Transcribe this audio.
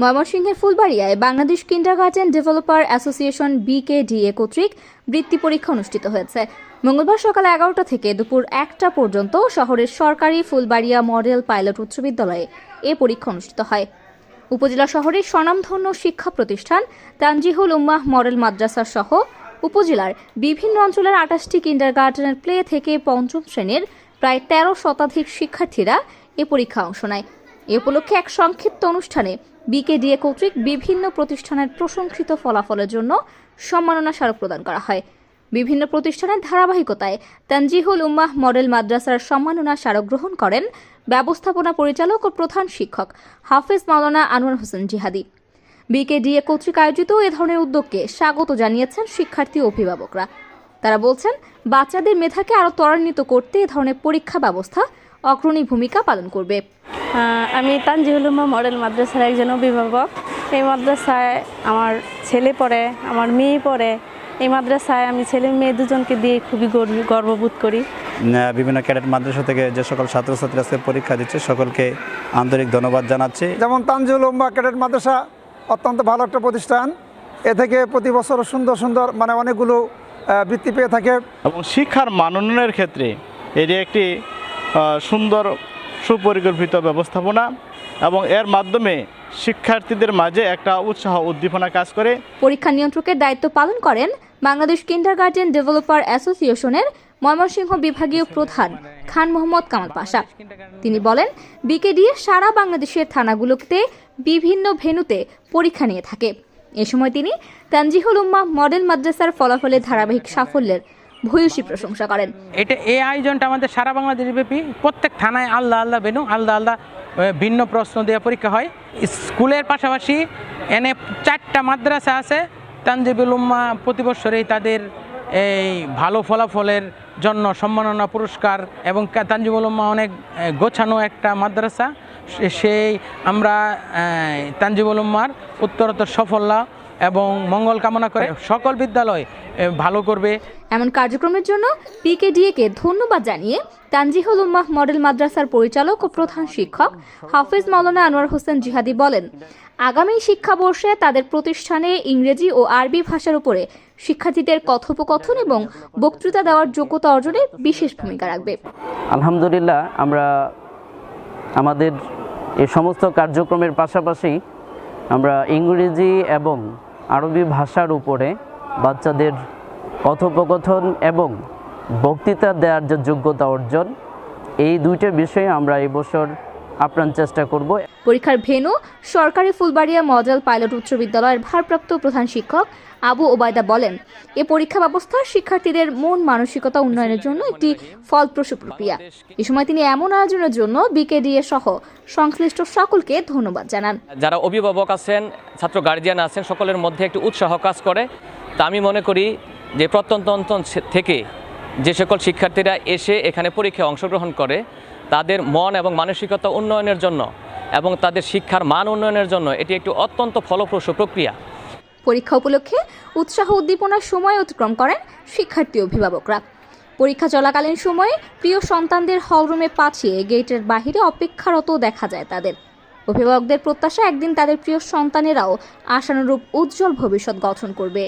ময়মনসিংহের ফুলবাড়িয়ায় Bangladesh kindergarten developer association BKDA কর্তৃক বৃত্তি পরীক্ষা অনুষ্ঠিত হয়েছে। মঙ্গলবার সকাল এগারোটা থেকে দুপুর একটা পর্যন্ত শহরের সরকারি ফুলবাড়িয়া মডেল পাইলট উচ্চ বিদ্যালয়ে এ পরীক্ষা অনুষ্ঠিত হয়। উপজেলা শহরের স্বনামধন্য শিক্ষা প্রতিষ্ঠান তানজিহুল উম্মাহ মডেল মাদ্রাসা সহ উপজেলার বিভিন্ন অঞ্চলের আঠাশটি কিন্ডারগার্টেনের প্লে থেকে পঞ্চম শ্রেণির প্রায় তেরো শতাধিক শিক্ষার্থীরা এ পরীক্ষা অংশ নেয়। এ উপলক্ষে এক সংক্ষিপ্ত অনুষ্ঠানে বিকেডিএ কর্তৃক বিভিন্ন প্রতিষ্ঠানের প্রশংসিত ফলাফলের জন্য সম্মাননা স্মারক প্রদান করা হয়। বিভিন্ন প্রতিষ্ঠানের ধারাবাহিকতায় তানজিহুল উম্মাহ মডেল মাদ্রাসার সম্মাননা স্মারক গ্রহণ করেন ব্যবস্থাপনা পরিচালক ও প্রধান শিক্ষক হাফিজ মাওলানা আনোয়ার হোসেন জিহাদি। বিকেডিএ কর্তৃক আয়োজিত এ ধরনের উদ্যোগকে স্বাগত জানিয়েছেন শিক্ষার্থী অভিভাবকরা। তারা বলছেন, বাচ্চাদের মেধাকে আরও ত্বরান্বিত করতে এ ধরনের পরীক্ষা ব্যবস্থা অগ্রণী ভূমিকা পালন করবে। আমি তানজিহুলুমা মডেল মাদ্রাসার একজন অভিভাবক। এই মাদ্রাসায় আমার ছেলে পড়ে আমার মেয়ে পড়ে। এই মাদ্রাসায় আমি ছেলে মেয়ে দুজনকে দিয়ে খুবই গর্ববোধ করি। বিভিন্ন ক্যাডেট মাদ্রাসা থেকে যে সকল ছাত্রছাত্রী আজকে পরীক্ষা দিচ্ছে সকলকে আন্তরিক ধন্যবাদ জানাচ্ছি। যেমন তানজুল উম্মা ক্যাডেট মাদ্রাসা অত্যন্ত ভালো একটা প্রতিষ্ঠান। এ থেকে প্রতি বছর সুন্দর সুন্দর মানে অনেকগুলো বৃত্তি পেয়ে থাকে। এবং শিক্ষার মান উন্নয়নের ক্ষেত্রে এটি একটি সুন্দর সুপরিকল্পিত ব্যবস্থাপনা এবং এর মাধ্যমে শিক্ষার্থীদের মাঝে একটা উৎসাহ উদ্দীপনা কাজ করে। পরীক্ষা নিয়ন্ত্রকের দায়িত্ব পালন করেন বাংলাদেশ কিন্ডার কিন্ডারগার্টেন ডেভেলপার অ্যাসোসিয়েশনের ময়মনসিংহ বিভাগীয় প্রধান খান মোহাম্মদ কামাল পাশা। তিনি বলেন বিকেডিএ সারা বাংলাদেশের থানাগুলোতে বিভিন্ন ভেন্যুতে পরীক্ষা নিয়ে থাকে। এ সময় তিনি তানজিহুল উম্মাহ মডেল মাদ্রাসার ফলাফলের ধারাবাহিক সাফল্যের ভূয়সী প্রশংসা করেন। এটা এই আয়োজনটা আমাদের সারা বাংলাদেশ ব্যাপী প্রত্যেক থানায় আলাদা আলাদা বেনু আলাদা আলাদা ভিন্ন প্রশ্ন দেওয়া পরীক্ষা হয়। স্কুলের পাশাপাশি এনে চারটা মাদ্রাসা আছে। তানজিবুল উম্মা প্রতি বছরেই তাদের এই ভালো ফলাফলের জন্য সম্মাননা পুরস্কার এবং তানজিবুল উম্মা অনেক গোছানো একটা মাদ্রাসা। সেই আমরা তানজিবুল উম্মার উত্তরোত্তর সাফল্য এবং মঙ্গল কামনা করে সকল বিদ্যালয় ভালো করবে। এমন কার্যক্রমের জন্য পিকেডিএ কে ধন্যবাদ জানিয়ে তানজিহুল উম্মাহ মডেল মাদ্রাসার পরিচালক ও প্রধান শিক্ষক হাফিজ মাওলানা আনোয়ার হোসেন জিহাদি বলেন আগামী শিক্ষাবর্ষে তাদের প্রতিষ্ঠানে ইংরেজি ও আরবি ভাষার উপরে শিক্ষার্থীদের কথোপকথন এবং বক্তৃতা দেওয়ার যোগ্যতা অর্জনে বিশেষ ভূমিকা রাখবে। আলহামদুলিল্লাহ আমরা আমাদের এই সমস্ত কার্যক্রমের পাশাপাশি আমরা ইংরেজি এবং আরবি ভাষার উপরে বাচ্চাদের কথোপকথন এবং বক্তৃতা দেওয়ার যে যোগ্যতা অর্জন, এই দুইটা বিষয়ে আমরা এবছর বছর আপ্রাণ চেষ্টা করব। পরীক্ষার ভেনু সরকারি ফুলবাড়িয়া মডেল পাইলট উচ্চ বিদ্যালয়ের ভারপ্রাপ্ত প্রধান শিক্ষক আবু ওবায়দা বলেন এ পরীক্ষা ব্যবস্থা শিক্ষার্থীদের মন মানসিকতা উন্নয়নের জন্য একটি ফলপ্রসূ প্রক্রিয়া। এ সময় তিনি এমন আয়োজনের জন্য বিকেডিএ সহ সংশ্লিষ্ট সকলকে ধন্যবাদ জানান। যারা অভিভাবক আছেন ছাত্র গার্জিয়ান আছেন সকলের মধ্যে একটি উৎসাহ কাজ করে। তা আমি মনে করি যে প্রত্যন্ত অঞ্চল থেকে যে সকল শিক্ষার্থীরা এসে এখানে পরীক্ষায় অংশগ্রহণ করে তাদের মন এবং মানসিকতা উন্নয়নের জন্য এবং তাদের শিক্ষার মান উন্নয়নের জন্য এটি একটি অত্যন্ত ফলপ্রসূ প্রক্রিয়া। পরীক্ষা উপলক্ষে উৎসাহ উদ্দীপনার সময় অতিক্রম করেন শিক্ষার্থী অভিভাবকরা। পরীক্ষা চলাকালীন সময়ে প্রিয় সন্তানদের হলরুমে পাঠিয়ে গেটের বাহিরে অপেক্ষারত দেখা যায় তাদের। অভিভাবকদের প্রত্যাশা একদিন তাদের প্রিয় সন্তানেরাও আশানুরূপ উজ্জ্বল ভবিষ্যৎ গঠন করবে।